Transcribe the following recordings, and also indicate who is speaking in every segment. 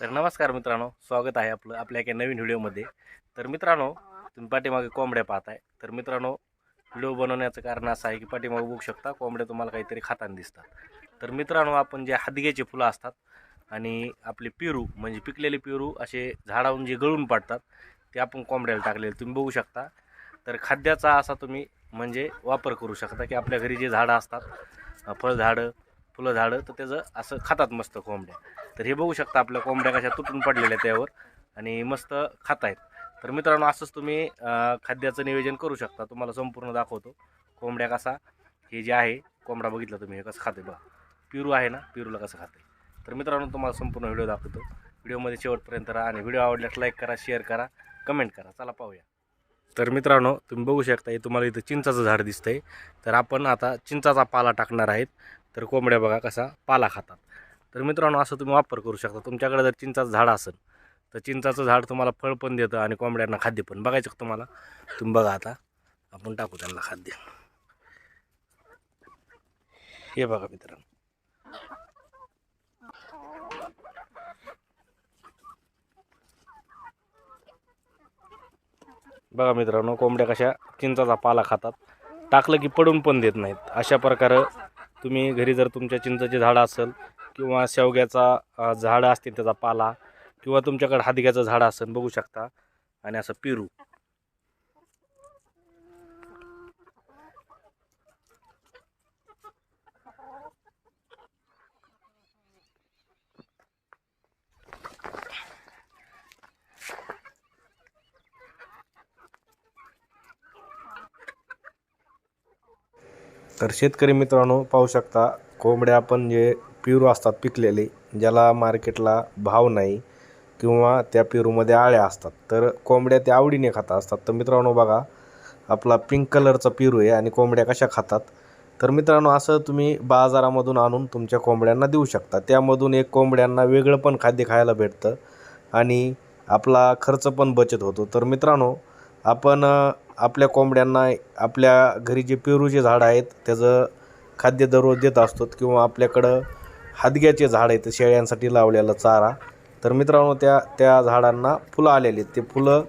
Speaker 1: तर नमस्कार मित्रांनो स्वागत आहे आपलं आपल्या एका नवीन व्हिडिओमध्ये. तर मित्रांनो तुम्ही पाठीमागे कोंबड्या पाहताय. तर मित्रांनो व्हिडिओ बनवण्याचं कारण असं आहे की पाठीमागे बघू शकता कोंबड्या तुम्हाला काहीतरी खाताना दिसतात. तर मित्रांनो आपण जे हादग्याचे फुलं असतात आणि आपले पेरू म्हणजे पिकलेले पेरू असे झाडावरून जे गळून पाडतात ते आपण कोंबड्याला टाकलेले तुम्ही बघू शकता. तर खाद्याचा असा तुम्ही म्हणजे वापर करू शकता की आपल्या घरी जे झाडं असतात फळझाडं फुलं झाडं तर त्याचं असं खातात मस्त कोंबड्या. तर हे बघू शकता आपल्या कोंबड्या कशा तुटून पडलेल्या आहेत त्यावर आणि मस्त खात आहेत. तर मित्रांनो असंच तुम्ही खाद्याचं नियोजन करू शकता. तुम्हाला संपूर्ण दाखवतो. कोंबड्या कसा हे जे आहे कोंबडा बघितला तुम्ही हे कसं खाते बघा. पिरू आहे ना पिरूला कसं खाते तर मित्रांनो तुम्हाला संपूर्ण व्हिडिओ दाखवतो. व्हिडिओमध्ये शेवटपर्यंत राहा आणि व्हिडिओ आवडल्यास लाईक करा शेअर करा कमेंट करा. चला पाहूया. तर मित्रांनो तुम्ही बघू शकता हे तुम्हाला इथं चिंचाचं झाड दिसतंय. तर आपण आता चिंचाचा पाला टाकणार आहेत. तर कोंबड्या बघा कसा पाला खातात. तर मित्रांनो असं तुम्ही वापर करू शकता. तुमच्याकडे जर चिंचाचं झाड असेल तर चिंचाचं झाड तुम्हाला फळ पण देतं आणि कोंबड्यांना खाद्य पण. बघायचं तुम्हाला? तुम्ही बघा आता. आपण टाकू त्यांना खाद्य. हे बघा मित्रांनो. बघा मित्रांनो कोंबड्या कशा चिंचाचा पाला खातात. टाकलं की पडून पण देत नाहीत. अशा प्रकारे तुम्ही घरी जर तुमच्या चिंचाचे झाडं असेल किंवा शेवग्याचा झाडं असतील त्याचा पाला किंवा तुमच्याकडे हादग्याचं झाड असेल बघू शकता. आणि असं पेरू. तर शेतकरी मित्रांनो पाहू शकता कोंबड्या आपण जे पेरू असतात पिकलेले ज्याला मार्केटला भाव नाही किंवा त्या पेरूमध्ये आळ्या असतात. तर कोंबड्या त्या आवडीने खात असतात. तर मित्रांनो बघा आपला पिंक कलरचा पेरू आहे आणि कोंबड्या कशा खातात. तर मित्रांनो असं तुम्ही बाजारामधून आणून तुमच्या कोंबड्यांना देऊ शकता. त्यामधून एक कोंबड्यांना वेगळं पण खाद्य खायला भेटतं आणि आपला खर्च पण बचत होतो. तर मित्रांनो आपण आपल्या कोंबड्यांना आपल्या घरी जे पेरूचे झाड आहेत त्याचं खाद्य दररोज देत असतो किंवा आपल्याकडं हादग्याचे झाड आहेत शेळ्यांसाठी लावलेला चारा. तर मित्रांनो त्या त्या झाडांना फुलं आलेली आहेत. ते फुलं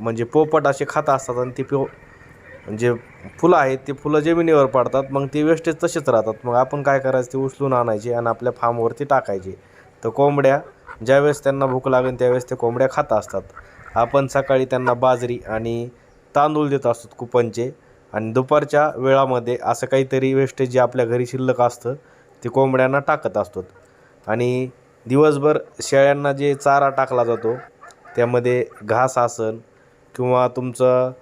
Speaker 1: म्हणजे पोपट असे खात असतात आणि ते पो म्हणजे फुलं आहेत ते फुलं जमिनीवर पडतात. मग ते वेस्टेज तसेच राहतात. मग आपण काय करायचं? ते उचलून आणायचे आणि आपल्या फार्मवरती टाकायचे. तर कोंबड्या ज्यावेळेस त्यांना भूक लागेल त्यावेळेस ते कोंबड्या खात असतात. आपण सकाळी त्यांना बाजरी आणि तांदूळ देत असतो कुपनचे. आणि दुपारच्या वेळामध्ये असं काहीतरी वेस्टेज जे आपल्या घरी शिल्लक असतं ते कोंबड्यांना टाकत असतो आणि दिवसभर शेळ्यांना जे चारा टाकला जातो त्यामध्ये घास आसन किंवा तुमचं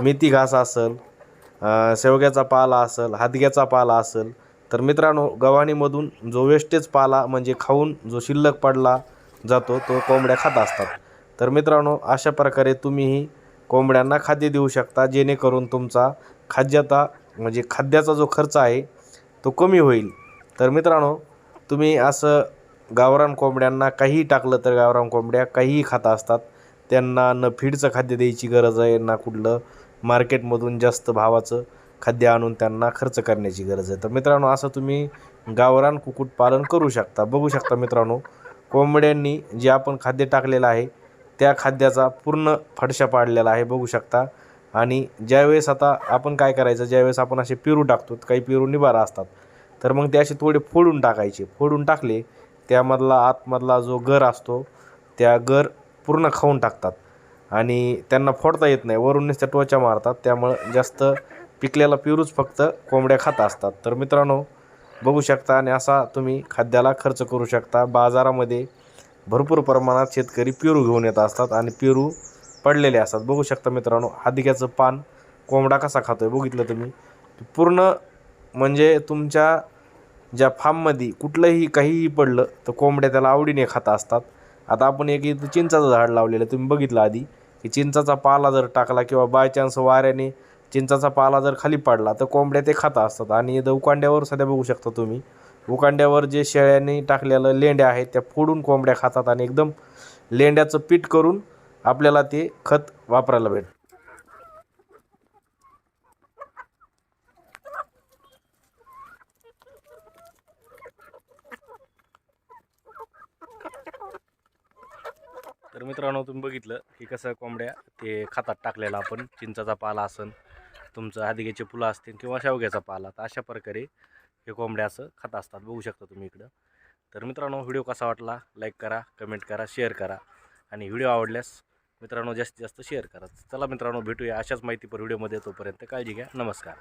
Speaker 1: मेथी घास असेल शेवग्याचा पाला असेल हादग्याचा पाला असेल तर मित्रांनो गव्हाणीमधून जो वेस्टेज पाला म्हणजे खाऊन जो शिल्लक पडला जातो तो कोंबड्या खात असतात. तर मित्रांनो अशा प्रकारे तुम्हीही कोंबड्यांना खाद्य देऊ शकता जेणेकरून तुमचा खाद्याचा म्हणजे खाद्याचा जो खर्च आहे तो कमी होईल. तर मित्रांनो तुम्ही असं गावरान कोंबड्यांना काहीही टाकलं तर गावरान कोंबड्या काहीही खात असतात त्यांना न फीडचं खाद्य द्यायची गरज आहे ना कुठलं मार्केटमधून जास्त भावाचं खाद्य आणून त्यांना खर्च करण्याची गरज आहे. तर मित्रांनो असं तुम्ही गावरान कुक्कुटपालन करू शकता. बघू शकता मित्रांनो कोंबड्यांनी जे आपण खाद्य टाकलेलं आहे त्या खाद्याचा पूर्ण फडशा पाडलेला आहे बघू शकता. आणि ज्यावेळेस आता आपण काय करायचं ज्यावेळेस आपण असे पेरू टाकतो काही पेरू निबारा असतात तर मग ते असे थोडे फोडून टाकायचे. फोडून टाकले त्यामधला आतमधला जो गर असतो त्या गर पूर्ण खाऊन टाकतात. आणि त्यांना फोडता येत नाही वरून नुसत्या टोचा मारतात त्यामुळं जास्त पिकलेला पेरूच फक्त कोंबड्या खात असतात. तर मित्रांनो बघू शकता आणि असा तुम्ही खाद्याला खर्च करू शकता. बाजारामध्ये भरपूर प्रमाणात शेतकरी पेरू घेऊन येत असतात आणि पेरू पडलेले असतात. बघू शकता मित्रांनो हादिक्याचं पान कोंबडा कसा खातोय बघितलं तुम्ही. पूर्ण म्हणजे तुमच्या ज्या फार्ममध्ये कुठलंही काहीही पडलं तर कोंबड्या त्याला आवडीने खात असतात. आता आपण एक इथं चिंचाचं झाड लावलेलं तुम्ही बघितलं आधी की चिंचाचा पाला जर टाकला किंवा बाय चान्स वाऱ्याने चिंचाचा पाला जर खाली पडला तर कोंबड्या ते खात असतात. आणि इथं उकांड्यावर सध्या बघू शकता तुम्ही. उकांड्यावर जे शेळ्यांनी टाकलेलं लेंड्या आहेत त्या फोडून कोंबड्या खातात आणि एकदम लेंड्याचं पीठ करून आपल्याला ते खत वापरायला भेट तर मित्रांनो तुम्ही बघितलं की कसं कोंबड्या ते खातात टाकलेला आपण चिंचाचा पाला असन तुमचं हादिग्याचे फुलं असतील किंवा शेवग्याचा पाला तर अशा प्रकारे हे कोंबड्या असं खात असतात. बघू शकता तुम्ही इकडं. तर मित्रांनो व्हिडिओ कसा वाटला? लाईक करा कमेंट करा शेअर करा. आणि व्हिडिओ आवडल्यास मित्रांनो जास्तीत जास्त शेअर करा. चला मित्रांनो भेटूया अशाच माहितीपर व्हिडिओमध्ये तोपर्यंत काळजी घ्या. नमस्कार.